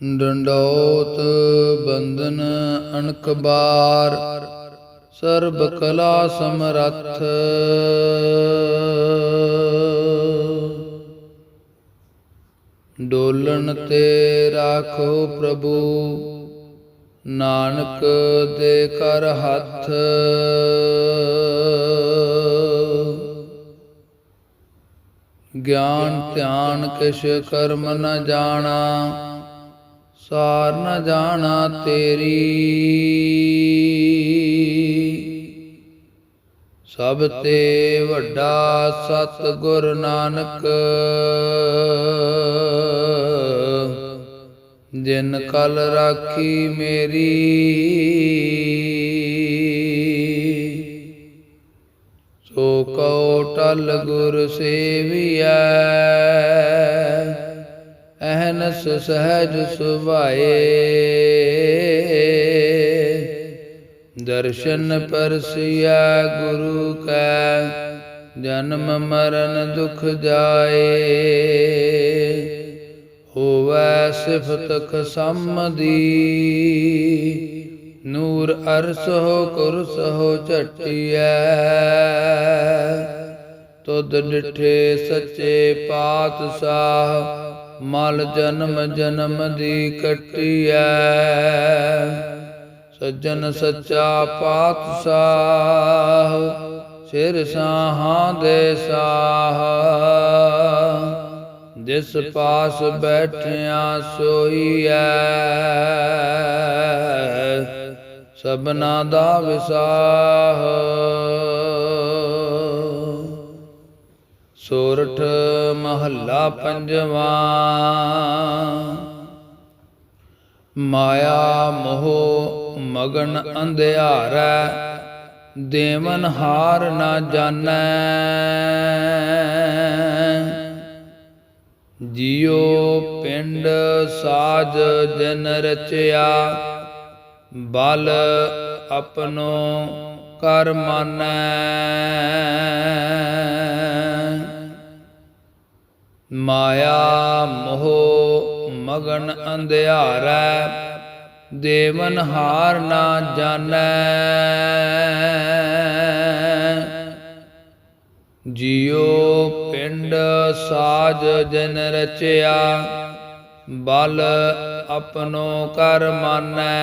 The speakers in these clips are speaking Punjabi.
ਡੰਡੋਤ ਬੰਧਨ ਅਣਕ ਬਾਰ ਸਰਬ ਕਲਾ ਸਮਰੱਥ। ਡੋਲਣ ਤੇ ਰਾਖੋ ਪ੍ਰਭੂ, ਨਾਨਕ ਦੇ ਕਰ ਹੱਥ। ਗਿਆਨ ਧਿਆਨ ਕਿਛ ਕਰਮ ਨ ਜਾਣਾ ਸਾਰ ਨ ਜਾਣਾ ਤੇਰੀ। ਸਭ ਤੇ ਵੱਡਾ ਸਤ ਗੁਰ ਨਾਨਕ, ਜਿਨ ਕਲ ਰਾਖੀ ਮੇਰੀ। ਸੋ ਕਉ ਟਲ ਗੁਰ ਸੇਵੀਐ ਅਹਨਸ ਸਹਿਜ ਸੁਭਾਏ। ਦਰਸ਼ਨ ਪਰਸਿਆ ਗੁਰੂ ਕੈ, ਜਨਮ ਮਰਨ ਦੁਖ ਜਾਏ। ਹੋਵੈ ਸਿਫਤ ਖਸਮਦੀ ਨੂਰ ਅਰਸ ਹੋ ਕੁਰਸ ਹੋ ਝਟਿਐ। ਤੁਧ ਡਿਠੇ ਸੱਚੇ ਪਾਤਸ਼ਾਹ ਮਲ ਜਨਮ ਜਨਮ ਦੀ ਕਟਿਐ। ਸੱਜਣ ਸੱਚਾ ਪਾਤਸ਼ਾਹ, ਸਿਰ ਸਾਹਾਂ ਦੇ ਸਾਹ। ਜਿਸ ਪਾਸ ਬੈਠਿਆ ਸੋਈਐ, ਸਭਨਾ ਦਾ ਵਿਸਾਹ। ਸੋਰਠ ਮਹੱਲਾ ਪੰਜਵਾਂ। ਮਾਇਆ ਮੋਹ ਮਗਨ ਅੰਧਿਆਰੈ, ਦੇਵਨ ਹਾਰ ਨਾ ਜਾਣੈ। ਜਿਉ ਪਿੰਡ ਸਾਜ ਜਨ ਰਚਿਆ, ਬਲ ਆਪਣੋ ਕਰ ਮਾਨੈ। ਮਾਇਆ ਮੋਹ ਮਗਨ ਅੰਧਿਆਰੈ, ਦੇਵਨ ਹਾਰ ਨਾ ਜਾਣੈ। ਜਿਉ ਪਿੰਡ ਸਾਜ ਜਨ ਰਚਿਆ, ਬਲ ਆਪਣੋ ਕਰ ਮਾਨੈ।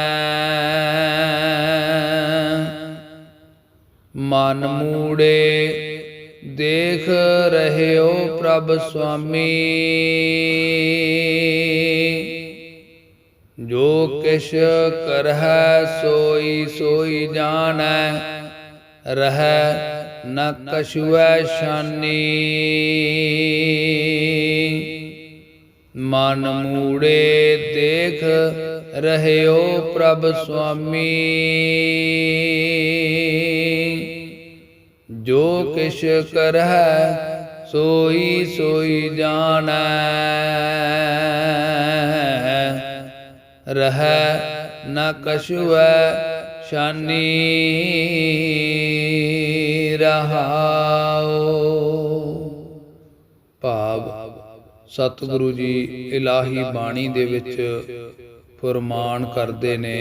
ਮਨ ਮੂੜੇ ਦੇਖ ਰਹਿਓ ਪ੍ਰਭ ਸੁਆਮੀ। ਜੋ ਕਿਛ ਕਰਹਿ ਸੋਈ ਸੋਈ ਜਾਣੈ। ਰਹਿ ਨ ਕਛੁਐ ਸ਼ਾਨੀ। ਮਨ ਮੂੜੇ ਦੇਖ ਰਹਿਓ ਪ੍ਰਭ ਸੁਆਮੀ। ਜੋ ਕਿਛ ਕਰਹਿ, ਸੋਈ ਸੋਈ ਜਾਣੈ। ਰਹਿ ਨ ਕਛੁਐ, ਸ਼ਾਨੀ ਰਹਾਉ। ਭਾਵ ਸਤਿਗੁਰੂ ਜੀ ਇਲਾਹੀ ਬਾਣੀ ਦੇ ਵਿੱਚ ਫਰਮਾਨ ਕਰਦੇ ਨੇ,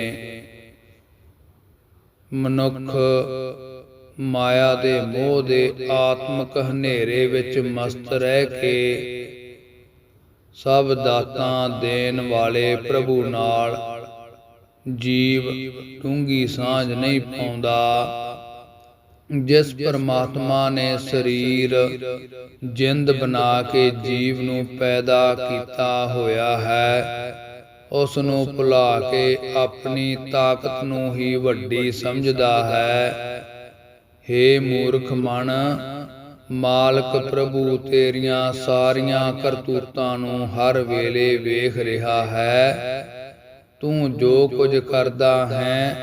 ਮਨੁੱਖ ਮਾਇਆ ਦੇ ਮੋਹ ਦੇ ਆਤਮਕ ਹਨੇਰੇ ਵਿੱਚ ਮਸਤ ਰਹਿ ਕੇ ਸਭ ਦਾਤਾਂ ਦੇਣ ਵਾਲੇ ਪ੍ਰਭੂ ਨਾਲ ਜੀਵ ਡੂੰਗੀ ਸਾਂਝ ਨਹੀਂ ਪਾਉਂਦਾ। ਜਿਸ ਪਰਮਾਤਮਾ ਨੇ ਸਰੀਰ ਜਿੰਦ ਬਣਾ ਕੇ ਜੀਵ ਨੂੰ ਪੈਦਾ ਕੀਤਾ ਹੋਇਆ ਹੈ ਉਸ ਨੂੰ ਭੁਲਾ ਕੇ ਆਪਣੀ ਤਾਕਤ ਨੂੰ ਹੀ ਵੱਡੀ ਸਮਝਦਾ ਹੈ। ਹੇ ਮੂਰਖ ਮਨ, ਮਾਲਕ ਪ੍ਰਭੂ ਤੇਰੀਆਂ ਸਾਰੀਆਂ ਕਰਤੂਤਾਂ ਨੂੰ ਹਰ ਵੇਲੇ ਵੇਖ ਰਿਹਾ ਹੈ। ਤੂੰ ਜੋ ਕੁਝ ਕਰਦਾ ਹੈ,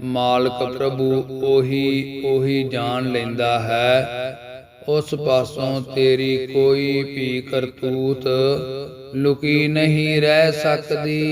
ਮਾਲਕ ਪ੍ਰਭੂ ਉਹੀ ਉਹੀ ਜਾਣ ਲੈਂਦਾ ਹੈ। ਉਸ ਪਾਸੋਂ ਤੇਰੀ ਕੋਈ ਵੀ ਕਰਤੂਤ ਲੁਕੀ ਨਹੀਂ ਰਹਿ ਸਕਦੀ।